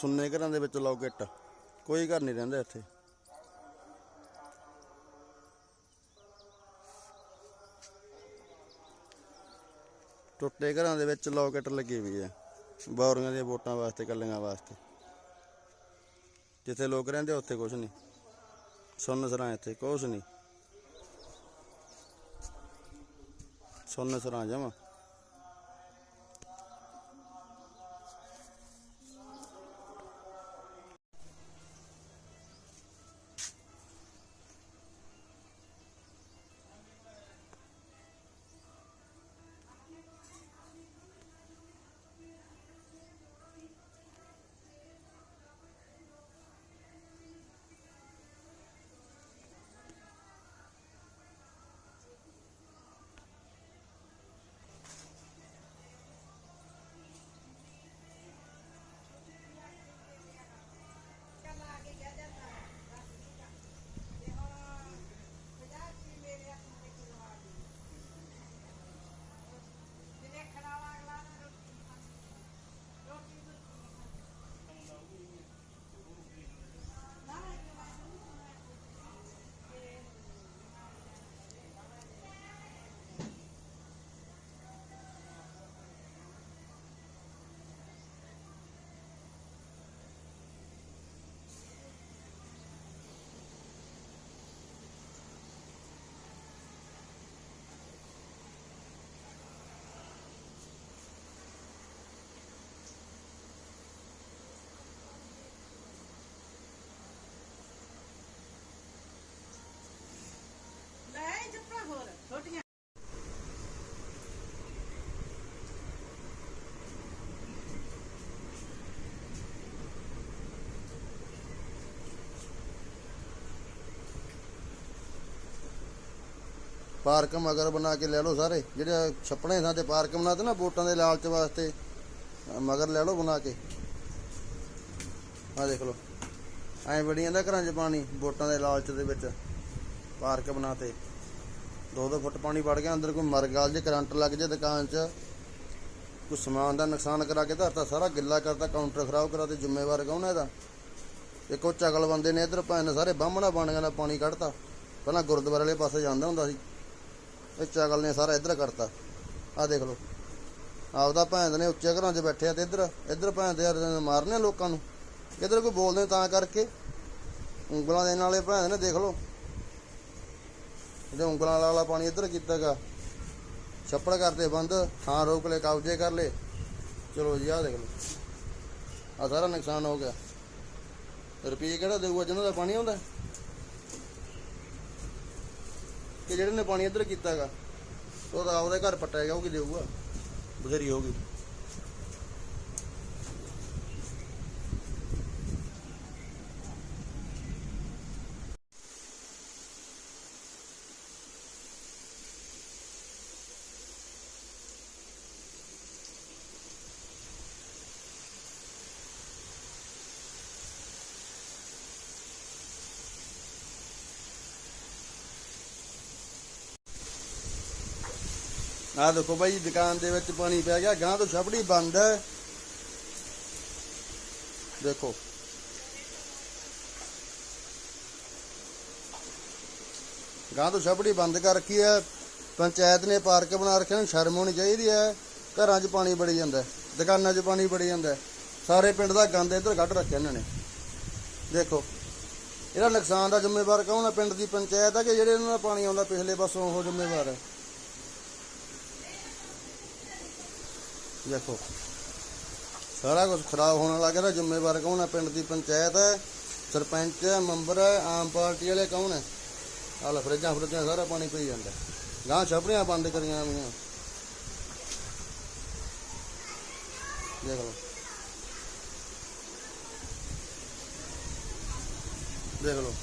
ਸੁੰਨੇ ਘਰਾਂ ਦੇ ਵਿੱਚ ਲੋਕੇਟ ਕੋਈ ਘਰ ਨਹੀਂ ਰਹਿੰਦਾ ਇੱਥੇ। ਟੁੱਟੇ ਘਰਾਂ ਦੇ ਵਿੱਚ ਲੋਕੇਟ ਲੱਗੀ ਹੋਈ ਹੈ। ਬੌਰੀਆਂ ਦੀਆਂ ਵੋਟਾਂ ਵਾਸਤੇ, ਕੱਲੀਆਂ ਵਾਸਤੇ। ਜਿੱਥੇ ਲੋਕ ਰਹਿੰਦੇ ਉੱਥੇ ਕੁਝ ਨਹੀਂ। ਸੁੰਨ ਸਰਾਂ ਇੱਥੇ ਕੁਝ ਨਹੀਂ। ਸੁੰਨ ਸਰਾਂ ਜਮਾ। ਪਾਰਕ ਮਗਰ ਬਣਾ ਕੇ ਲੈ ਲਓ ਸਾਰੇ। ਜਿਹੜੇ ਛੱਪਣੇ ਥਾਂ ਤੇ ਪਾਰਕ ਬਣਾਤੇ ਨਾ, ਵੋਟਾਂ ਦੇ ਲਾਲਚ ਵਾਸਤੇ ਮਗਰ ਲੈ ਲਓ ਬਣਾ ਕੇ। ਆ ਦੇਖ ਲਓ। ਐਂ ਬੜੀ ਜਾਂਦਾ ਘਰਾਂ 'ਚ ਪਾਣੀ, ਵੋਟਾਂ ਦੇ ਲਾਲਚ ਦੇ ਵਿੱਚ ਪਾਰਕ ਬਣਾਤੇ। ਦੋ ਦੋ ਫੁੱਟ ਪਾਣੀ ਵੜ ਗਿਆ, ਅੰਦਰ ਕੋਈ ਮਰ ਗਲ ਜੇ ਕਰੰਟ ਲੱਗ ਜੇ ਦੁਕਾਨ 'ਚ, ਕੋਈ ਸਮਾਨ ਦਾ ਨੁਕਸਾਨ ਕਰਾ ਕੇ ਧਰਤਾ, ਸਾਰਾ ਗਿੱਲਾ ਕਰਤਾ, ਕਾਊਂਟਰ ਖਰਾਬ ਕਰਾ ਤੇ ਜ਼ਿੰਮੇਵਾਰ ਕੌਣ ਹੈ ਇਹਦਾ? ਇੱਕੋ ਚਗਲ ਬੰਦੇ ਨੇ ਇਧਰ ਭਾਂ ਸਾਰੇ ਬਾਹਮਣਾ ਬਾਣੀਆਂ ਦਾ ਪਾਣੀ ਕੱਢਤਾ। ਪਹਿਲਾਂ ਗੁਰਦੁਆਰੇ ਵਾਲੇ ਪਾਸੇ ਜਾਂਦਾ ਹੁੰਦਾ ਸੀ। ਇਹ ਚਗਲ ਨੇ ਸਾਰਾ ਇੱਧਰ ਕਰਤਾ। ਆ ਦੇਖ ਲਓ। ਆਪਦਾ ਭੈਣ ਨੇ ਉੱਚੇ ਘਰਾਂ 'ਚ ਬੈਠੇ ਆ ਤੇ ਇੱਧਰ ਇੱਧਰ ਭੈਣ ਦੇ ਮਾਰਨੇ ਲੋਕਾਂ ਨੂੰ। ਇੱਧਰ ਕੋਈ ਬੋਲਦੇ ਤਾਂ ਕਰਕੇ। ਉਂਗਲਾਂ ਦੇਣ ਵਾਲੇ ਭੈਣ ਨੇ ਦੇਖ ਲਓ। ਇਹਦੇ ਉਂਗਲਾਂ ਵਾਲਾ ਪਾਣੀ ਇੱਧਰ ਕੀਤਾਗਾ ਛੱਪੜ ਕਰਦੇ ਬੰਦ, ਥਾਂ ਰੋਕ ਲੈ, ਕਬਜ਼ੇ ਕਰ ਲੈ। ਚਲੋ ਜੀ, ਆਹ ਦੇਖ ਲਓ। ਆ ਸਾਰਾ ਨੁਕਸਾਨ ਹੋ ਗਿਆ। ਰੁਪਈਏ ਕਿਹੜਾ ਦੇਊਗਾ? ਜਿਹਨਾਂ ਦਾ ਪਾਣੀ ਆਉਂਦਾ। ਕਿ ਜਿਹੜੇ ਨੇ ਪਾਣੀ ਇੱਧਰ ਕੀਤਾਗਾ ਉਹ ਤਾਂ ਆਪਦੇ ਘਰ ਪੱਟਿਆ ਉਹ ਕੀ ਦੇਊਗਾ? ਬਥੇਰੀ ਹੋਊਗੀ ਆਹ ਦੇਖੋ ਬਾਈ, ਦੁਕਾਨ ਦੇ ਵਿੱਚ ਪਾਣੀ ਪੈ ਗਿਆ ਗਾਂ ਤੋਂ ਛਪੜੀ ਬੰਦ ਹੈ। ਦੇਖੋ। ਗਾਂ ਤੋਂ ਛਪੜੀ ਬੰਦ ਕਰ ਰੱਖੀ ਹੈ। ਪੰਚਾਇਤ ਨੇ ਪਾਰਕ ਬਣਾ ਰੱਖਿਆ ਨੂੰ ਸ਼ਰਮ ਹੋਣੀ ਚਾਹੀਦੀ ਹੈ। ਘਰਾਂ 'ਚ ਪਾਣੀ ਬੜੀ ਜਾਂਦਾ ਦੁਕਾਨਾਂ 'ਚ ਪਾਣੀ ਬੜੀ ਜਾਂਦਾ ਸਾਰੇ ਪਿੰਡ ਦਾ ਗੰਦ ਇੱਧਰ ਕੱਢ ਰੱਖਿਆ ਇਹਨਾਂ ਨੇ। ਦੇਖੋ, ਇਹਦਾ ਨੁਕਸਾਨ ਦਾ ਜ਼ਿੰਮੇਵਾਰ ਕੌਣ ਹੈ? ਪਿੰਡ ਦੀ ਪੰਚਾਇਤ ਹੈ ਕਿ ਜਿਹੜੇ ਇਹਨਾਂ ਦਾ ਪਾਣੀ ਆਉਂਦਾ ਪਿਛਲੇ ਪਾਸੋਂ ਉਹ ਜ਼ਿੰਮੇਵਾਰ ਹੈ? ਦੇਖੋ। ਸਾਰਾ ਕੁਝ ਖਰਾਬ ਹੋਣ ਲੱਗ ਗਿਆ ਜ਼ਿੰਮੇਵਾਰ ਕੌਣ ਹੈ ਪਿੰਡ ਦੀ ਪੰਚਾਇਤ ਹੈ, ਸਰਪੰਚ ਹੈ, ਮੈਂਬਰ ਹੈ, ਆਮ ਪਾਰਟੀ ਵਾਲੇ ਕੌਣ ਹੈ? ਆਹ ਲੈ, ਫਰਿੱਜਾਂ ਫਰਿੱਜਾਂ ਸਾਰਾ ਪਾਣੀ ਪਈ ਜਾਂਦਾ ਗਾਂ ਛਪੜੀਆਂ ਬੰਦ ਕਰੀਆਂ ਹੋਈਆਂ। ਦੇਖ ਲਓ। ਦੇਖ ਲਓ।